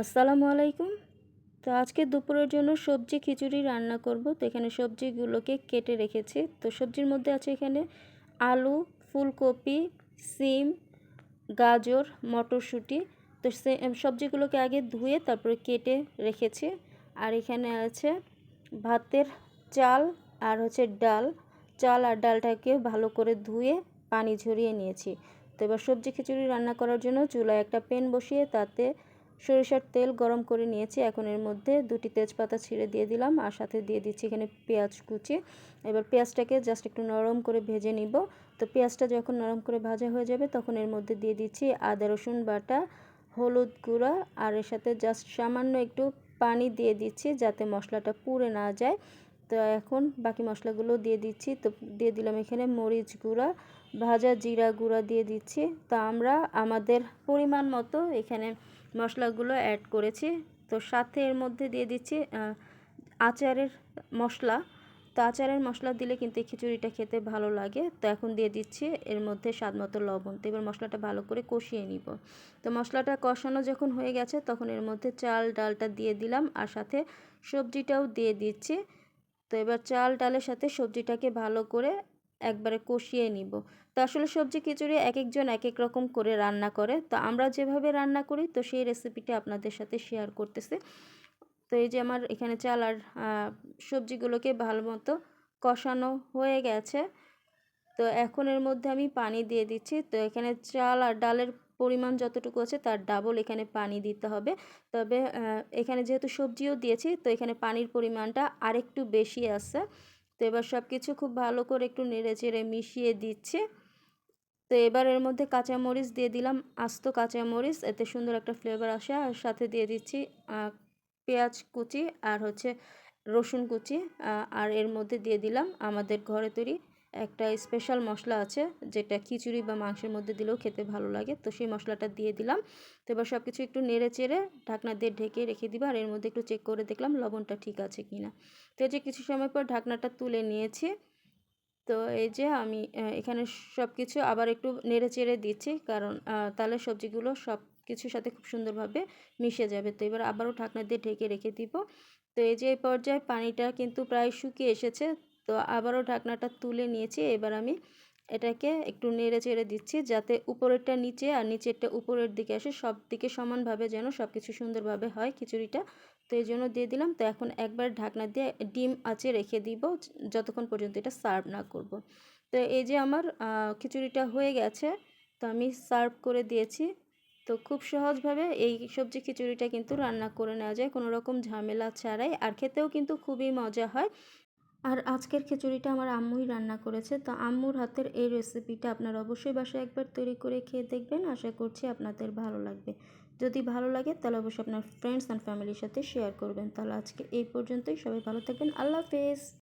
আসসালামু আলাইকুম। তো আজকে দুপুরের জন্য সবজি খিচুড়ি রান্না করব। তো এখানে সবজিগুলোকে কেটে রেখেছি। তো সবজির মধ্যে আছে এখানে আলু, ফুলকপি, সিম, গাজর, মটরশুঁটি। তো সবজিগুলোকে আগে ধুয়ে তারপরে কেটে রেখেছি। আর এখানে আছে ভাতের চাল আর হচ্ছে ডাল। চাল আর ডালটাকে ভালো করে ধুয়ে পানি ঝরিয়ে নিয়েছি। তো এবার সবজি খিচুড়ি রান্না করার জন্য চুলায় একটা প্যান বসিয়ে তাতে সরিষার তেল গরম করে নিয়েছি। এখন এর মধ্যে দুটি তেজপাতা ছিঁড়ে দিয়ে দিলাম আর সাথে দিয়ে দিচ্ছি এখানে পেঁয়াজ কুচি। এবার পেঁয়াজটাকে জাস্ট একটু নরম করে ভেজে নিব। তো পেঁয়াজটা যখন নরম করে ভাজা হয়ে যাবে, তখন এর মধ্যে দিয়ে দিচ্ছি আদা, রসুন বাটা, হলুদ গুঁড়া আর এর সাথে জাস্ট সামান্য একটু পানি দিয়ে দিচ্ছি যাতে মশলাটা পুড়ে না যায়। তো এখন বাকি মশলাগুলো দিয়ে দিচ্ছি। তো দিয়ে দিলাম এখানে মরিচ গুঁড়া, ভাজা জিরা গুঁড়া দিয়ে দিচ্ছি। তো আমরা আমাদের পরিমাণ মতো এখানে মশলাগুলো অ্যাড করেছি। তো সাথে এর মধ্যে দিয়ে দিচ্ছি আচারের মশলা। তো আচারের মশলা দিলে কিন্তু খিচুড়িটা খেতে ভালো লাগে। তো এখন দিয়ে দিচ্ছি এর মধ্যে স্বাদ মতো লবণ। তো এবার মশলাটা ভালো করে কষিয়ে নিব। তো মশলাটা কষানো যখন হয়ে গেছে তখন এর মধ্যে চাল, ডালটা দিয়ে দিলাম। আর সাথে সবজিটাও দিয়ে দিচ্ছি। তো এবার চাল ডালের সাথে সবজিটাকে ভালো করে একবারে কষিয়ে নিব। তো আসলে সবজি খিচুড়ি এক একজন এক এক রকম করে রান্না করে। তো আমরা যেভাবে রান্না করি, তো সেই রেসিপিটা আপনাদের সাথে শেয়ার করতেছে। তো এই যে আমার এখানে চাল আর সবজিগুলোকে ভালো মতো কষানো হয়ে গেছে। তো এখন এর মধ্যে আমি পানি দিয়ে দিচ্ছি। তো এখানে চাল আর ডালের পরিমাণ যতটুকু আছে তার ডাবল এখানে পানি দিতে হবে। তবে এখানে যেহেতু সবজিও দিয়েছি, তো এখানে পানির পরিমাণটা আরেকটু বেশি আছে। তো এবার সব কিছু খুব ভালো করে একটু নেড়ে চেড়ে মিশিয়ে দিচ্ছি। তো এবার এর মধ্যে কাঁচামরিচ দিয়ে দিলাম, আস্ত কাঁচামরিচ, এতে সুন্দর একটা ফ্লেভার আসে। আর সাথে দিয়ে দিচ্ছি পেঁয়াজ কুচি আর হচ্ছে রসুন কুচি। আর এর মধ্যে দিয়ে দিলাম আমাদের ঘরে তৈরি একটা স্পেশাল মশলা আছে, যেটা খিচুড়ি বা মাংসের মধ্যে দিলেও খেতে ভালো লাগে। তো সেই মশলাটা দিয়ে দিলাম। তো এবার সব কিছু একটু নেড়ে চেড়ে ঢাকনা দিয়ে ঢেকে রেখে দিবা আর এর মধ্যে একটু চেক করে দেখলাম লবণটা ঠিক আছে কি না তো এই যে কিছু সময় পর ঢাকনাটা তুলে নিয়েছি। তো এই যে আমি এখানে সব কিছু আবার একটু নেড়ে চেড়ে দিচ্ছি কারণ তাহলে সবজিগুলো সব কিছুর সাথে খুব সুন্দরভাবে মিশে যাবে। তো এবার আবারও ঢাকনা দিয়ে ঢেকে রেখে দিব। তো এই যে এই পর্যায়ে পানিটা কিন্তু প্রায় শুকিয়ে এসেছে। তো আবারও ঢাকনাটা তুলে নিয়েছি। এবার আমি এটাকে একটু নেড়ে চেড়ে দিচ্ছি যাতে উপরেরটা নিচে আর নিচেরটা উপরের দিকে আসে, সব দিকে সমানভাবে যেন সব কিছু সুন্দরভাবে হয় খিচুড়িটা। তো এই জন্য দিয়ে দিলাম। তো এখন একবার ঢাকনা দিয়ে ডিম আঁচে রেখে দিব, যতক্ষণ পর্যন্ত এটা সার্ভ না করব। তো এই যে আমার খিচুড়িটা হয়ে গেছে, তো আমি সার্ভ করে দিয়েছি। তো খুব সহজভাবে এই সবজি খিচুড়িটা কিন্তু রান্না করে নেওয়া যায়, কোনো রকম ঝামেলা ছাড়াই। আর খেতেও কিন্তু খুবই মজা হয়। আর আজকের খিচুড়িটা আমার আম্মুই রান্না করেছে, তো আম্মুর হাতের এই রেসিপিটা আপনারা অবশ্যই বাসায় একবার তৈরি করে খেয়ে দেখবেন, আশা করছি আপনাদের ভালো লাগবে। যদি ভালো লাগে তাহলে অবশ্যই আপনার ফ্রেন্ডস অ্যান্ড ফ্যামিলির সাথে শেয়ার করবেন। তাহলে আজকে এই পর্যন্তই, সবাই ভালো থাকবেন, আল্লাহ হাফেজ।